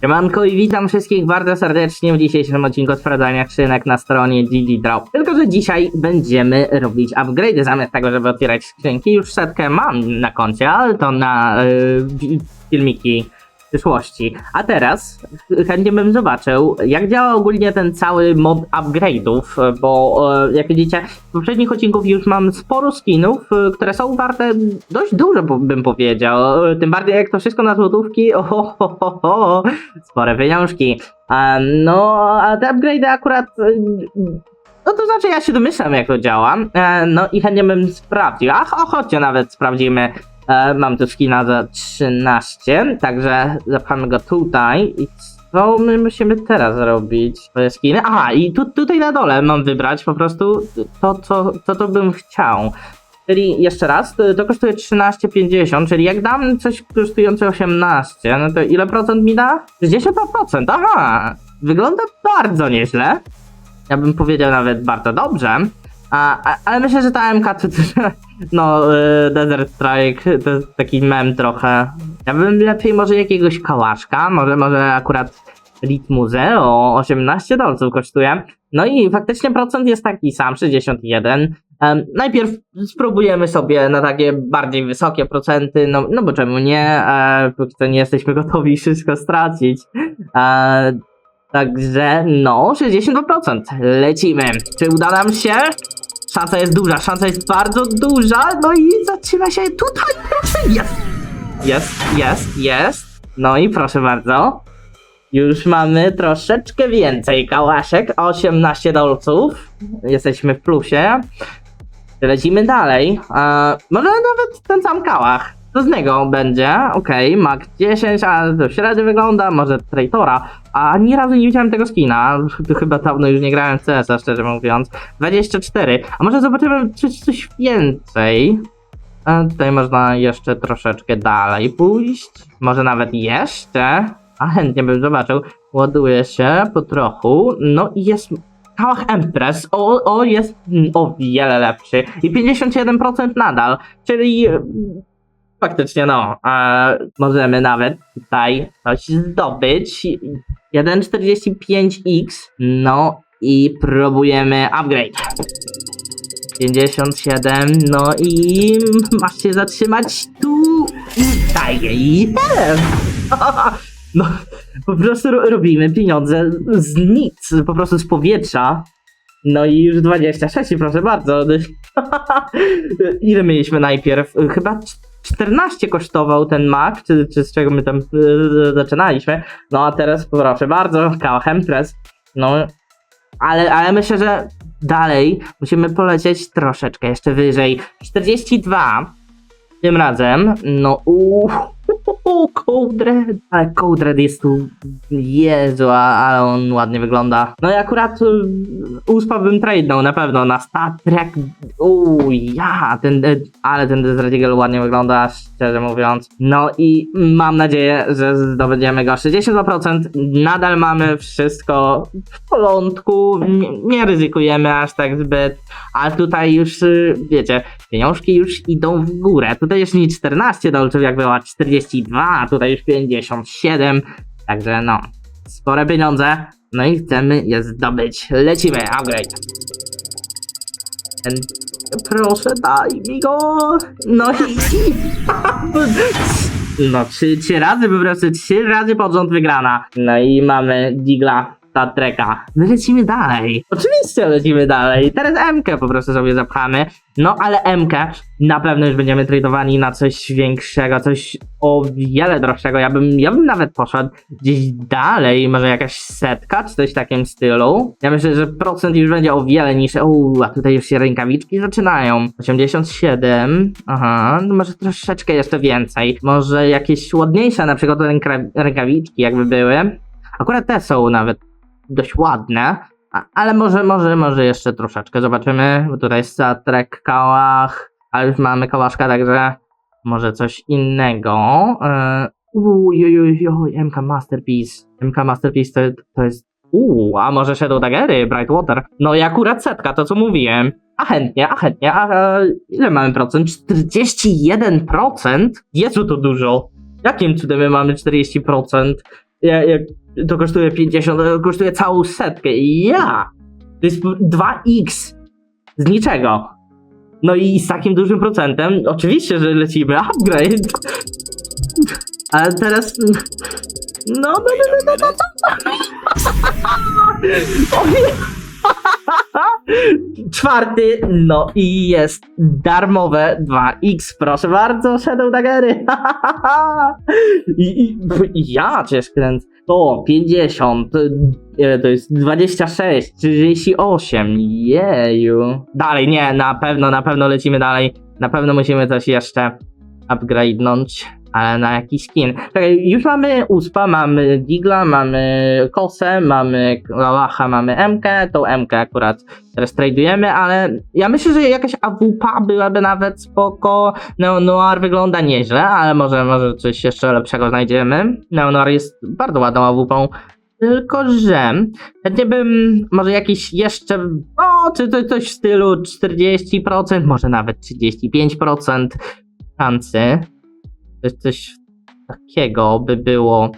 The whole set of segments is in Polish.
Siemanko i witam wszystkich bardzo serdecznie w dzisiejszym odcinku sprawdzania skrzynek na stronie GG Drop. Tylko, że dzisiaj będziemy robić upgrade zamiast tego, żeby otwierać skrzynki. Już setkę mam na koncie, ale to na yy, filmiki przyszłości. A teraz chętnie bym zobaczył, jak działa ogólnie ten cały mod upgrade'ów, bo e, jak widzicie, w poprzednich odcinków już mam sporo skinów, e, które są warte dość dużo, bym powiedział. E, Tym bardziej jak to wszystko na złotówki, oho, ho, ho, ho, spore pieniążki. No, a te upgrade'y akurat... No to znaczy ja się domyślam jak to działa, no i chętnie bym sprawdził. Ach, o, chodźcie nawet sprawdzimy. E, Mam tu skina za 13, także zapchamy go tutaj i co my musimy teraz zrobić? To jest skiny. Aha, i tu, tutaj na dole mam wybrać po prostu to, co to, to bym chciał. Czyli jeszcze raz, to, kosztuje 13,50, czyli jak dam coś kosztujące 18, no to ile procent mi da? 62%, aha! Wygląda bardzo nieźle. Ja bym powiedział nawet bardzo dobrze. A, a, ale myślę, że ta MK to no, y, Desert Strike to jest taki mem trochę. Ja bym lepiej może jakiegoś kałaszka, może, może akurat Litmuzę o 18 dolców kosztuje. No i faktycznie procent jest taki sam, 61. Em, najpierw spróbujemy sobie na takie bardziej wysokie procenty, no, no bo czemu nie, e, póki co nie jesteśmy gotowi wszystko stracić. E, także no, 62%. Lecimy. Czy uda nam się? Szansa jest duża, szansa jest bardzo duża, no i zaczyna się tutaj, proszę, jest, jest, jest, jest, no i proszę bardzo, już mamy troszeczkę więcej kałaszek, 18 dolców, jesteśmy w plusie, lecimy dalej, e, może nawet ten sam kałach, to z niego będzie, okej, Mac 10, a to średnio wygląda, może Traitora, a ani razu nie widziałem tego skina, chyba dawno już nie grałem w CS-a, szczerze mówiąc, 24. A może zobaczymy coś, coś więcej? A tutaj można jeszcze troszeczkę dalej pójść. Może nawet jeszcze. A chętnie bym zobaczył. Ładuje się po trochu. No i jest Kałach Empress. O, o, jest o wiele lepszy. I 51% nadal. Czyli faktycznie no. E, możemy nawet tutaj coś zdobyć. 1,45x. No i próbujemy upgrade. 57, no i masz się zatrzymać tu i daję i No, po prostu ro- robimy pieniądze z nic, po prostu z powietrza. No i już 26, proszę bardzo. Ile mieliśmy najpierw? Chyba 14 kosztował ten Mac, czy, czy z czego my tam e, zaczynaliśmy. No a teraz proszę bardzo, Kałach Empress. No, ale, ale myślę, że dalej musimy polecieć troszeczkę jeszcze wyżej. 42 tym razem. No uuu, Coldred. Ale Coldred jest tu. Jezu, a- ale on ładnie wygląda. No i akurat y, USPA bym trade'nął na pewno na Star Trek. Uuu, ja, ten, y, ale ten Desert ładnie wygląda, szczerze mówiąc. No i mam nadzieję, że zdobędziemy go 62%. Nadal mamy wszystko w porządku, nie, nie ryzykujemy aż tak zbyt, ale tutaj już, y, wiecie, pieniążki już idą w górę. Tutaj już nie 14 dolców, jak była 42, a tutaj już 57, także no, spore pieniądze, no i chcemy je zdobyć. Lecimy, upgrade. Ten, proszę, daj mi go. No i... No, trzy, trzy razy po prostu, trzy razy pod rząd wygrana. No i mamy Digla Star Treka. My lecimy dalej. Oczywiście lecimy dalej. Teraz MK po prostu sobie zapchamy. No ale MK na pewno już będziemy tradowani na coś większego, coś o wiele droższego. Ja bym, ja bym nawet poszedł gdzieś dalej, może jakaś setka, czy coś w takim stylu. Ja myślę, że procent już będzie o wiele niższy. Uuu, a tutaj już się rękawiczki zaczynają. 87, aha, no może troszeczkę jeszcze więcej. Może jakieś ładniejsze, na przykład ręka, rękawiczki jakby były. Akurat te są nawet dość ładne, a, ale może, może, może jeszcze troszeczkę zobaczymy, bo tutaj jest Star Trek Kałach, a już mamy Kałaszka, także może coś innego. Eee, Uuu, MK Masterpiece. MK Masterpiece to, to jest... Uuu, a może Shadow Daggery, Brightwater. No i akurat setka, to co mówiłem. A chętnie, a chętnie, a, a ile mamy procent? 41%? Jezu, to dużo. Jakim cudem my mamy 40%? Ja, jak to kosztuje 50, to kosztuje całą setkę. Ja! To jest 2x z niczego. No i z takim dużym procentem, oczywiście, że lecimy upgrade. Ale teraz. No, no, no, no, no, no. O nie. Czwarty, no i jest darmowe 2x, proszę bardzo, Shadow Daggery. I, i, ja cię kręcę. To 50, ile to jest 26, 38, jeju. Dalej, nie, na pewno, na pewno lecimy dalej. Na pewno musimy coś jeszcze upgrade'nąć, ale na jakiś skin. Czekaj, już mamy Uspa, mamy Digla, mamy Kosę, mamy Lałacha, mamy MK, tą MK akurat teraz tradujemy, ale ja myślę, że jakaś AWP byłaby nawet spoko. Neo Noir wygląda nieźle, ale może, może coś jeszcze lepszego znajdziemy. Neo Noir jest bardzo ładną AWP. Tylko, że chętnie bym może jakiś jeszcze, o, czy to coś w stylu 40%, może nawet 35% szansy. Coś, coś takiego by było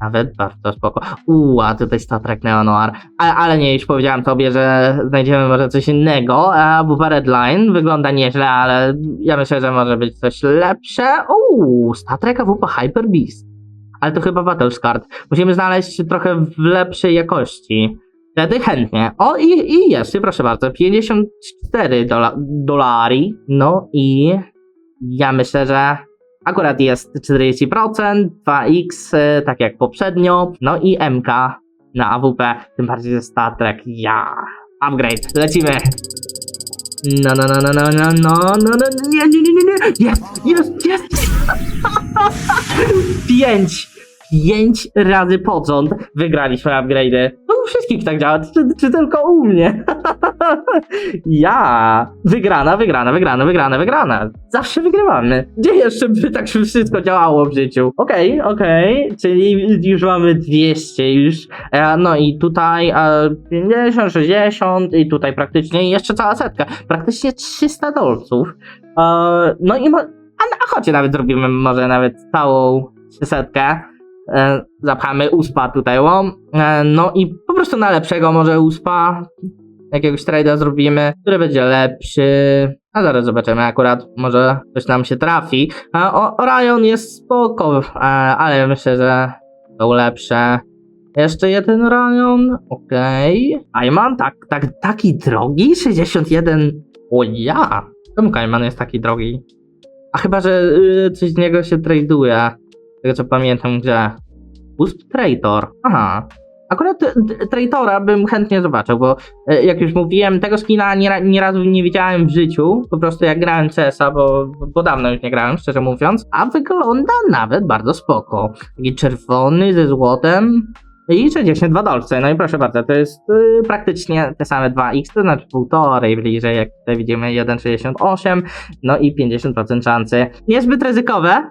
nawet bardzo spoko. Uuu, a tutaj Star Trek Neo Noir. Ale, ale nie, już powiedziałem tobie, że znajdziemy może coś innego. A WP Redline wygląda nieźle, ale ja myślę, że może być coś lepsze. Uuu, Star Trek AWP Hyper Beast. Ale to chyba Battle's Card. Musimy znaleźć trochę w lepszej jakości. Wtedy chętnie. O i, i jeszcze, proszę bardzo, 54 dola dolari. No i ja myślę, że akurat jest 40%, 2x, y, tak jak poprzednio. No i MK na AWP, tym bardziej ze Star Trek. Ja. Upgrade, lecimy. No, no, no, no, no, no, no, no, no, nie, nie, nie, nie, jest, jest, jest. Pięć, pięć razy pod wygraliśmy upgrade'y. No u wszystkich tak działa, czy, czy tylko u mnie? ja. Wygrana, wygrana, wygrana, wygrana, wygrana. Zawsze wygrywamy. Gdzie jeszcze by tak wszystko działało w życiu? Okej, okej, czyli już mamy 200 już. E, no i tutaj e, 50, 60 i tutaj praktycznie jeszcze cała setka. Praktycznie 300 dolców. E, no i mo- a, a chodźcie nawet zrobimy może nawet całą 300. E, zapchamy uspa tutaj. E, no i po prostu na lepszego może uspa jakiegoś trade'a zrobimy, który będzie lepszy. A zaraz zobaczymy, akurat może coś nam się trafi. A o, Orion jest spoko, e, ale myślę, że są lepsze. Jeszcze jeden Orion, okej. Kajman, tak, tak, taki drogi? 61, o ja. Czemu Kajman jest taki drogi? A chyba, że y, coś z niego się traduje. Tego co pamiętam, gdzie. Boost Traitor. Aha. Akurat t- Traitora bym chętnie zobaczył, bo e, jak już mówiłem, tego skina nie, nie razu nie widziałem w życiu. Po prostu jak grałem CS-a, bo, bo dawno już nie grałem, szczerze mówiąc. A wygląda nawet bardzo spoko. Taki czerwony ze złotem. I 62 dolce. No i proszę bardzo, to jest y, praktycznie te same 2x, to znaczy półtorej bliżej, jak tutaj widzimy 1,68, no i 50% szansy. Niezbyt ryzykowe,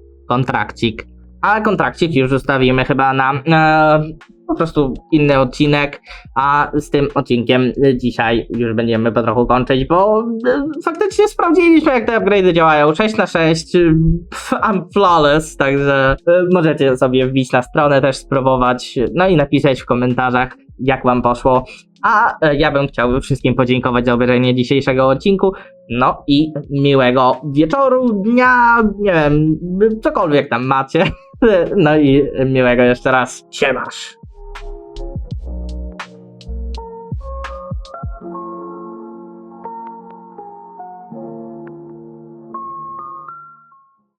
kontrakcik. Ale kontrakcik już zostawimy chyba na e, po prostu inny odcinek, a z tym odcinkiem dzisiaj już będziemy po trochu kończyć, bo e, faktycznie sprawdziliśmy jak te upgrade'y działają. 6 na 6 pff, I'm flawless, także e, możecie sobie wbić na stronę, też spróbować, no i napisać w komentarzach jak wam poszło. A e, ja bym chciał wszystkim podziękować za obejrzenie dzisiejszego odcinku. No i miłego wieczoru, dnia, nie wiem, cokolwiek tam macie. No i miłego jeszcze raz. Siemasz.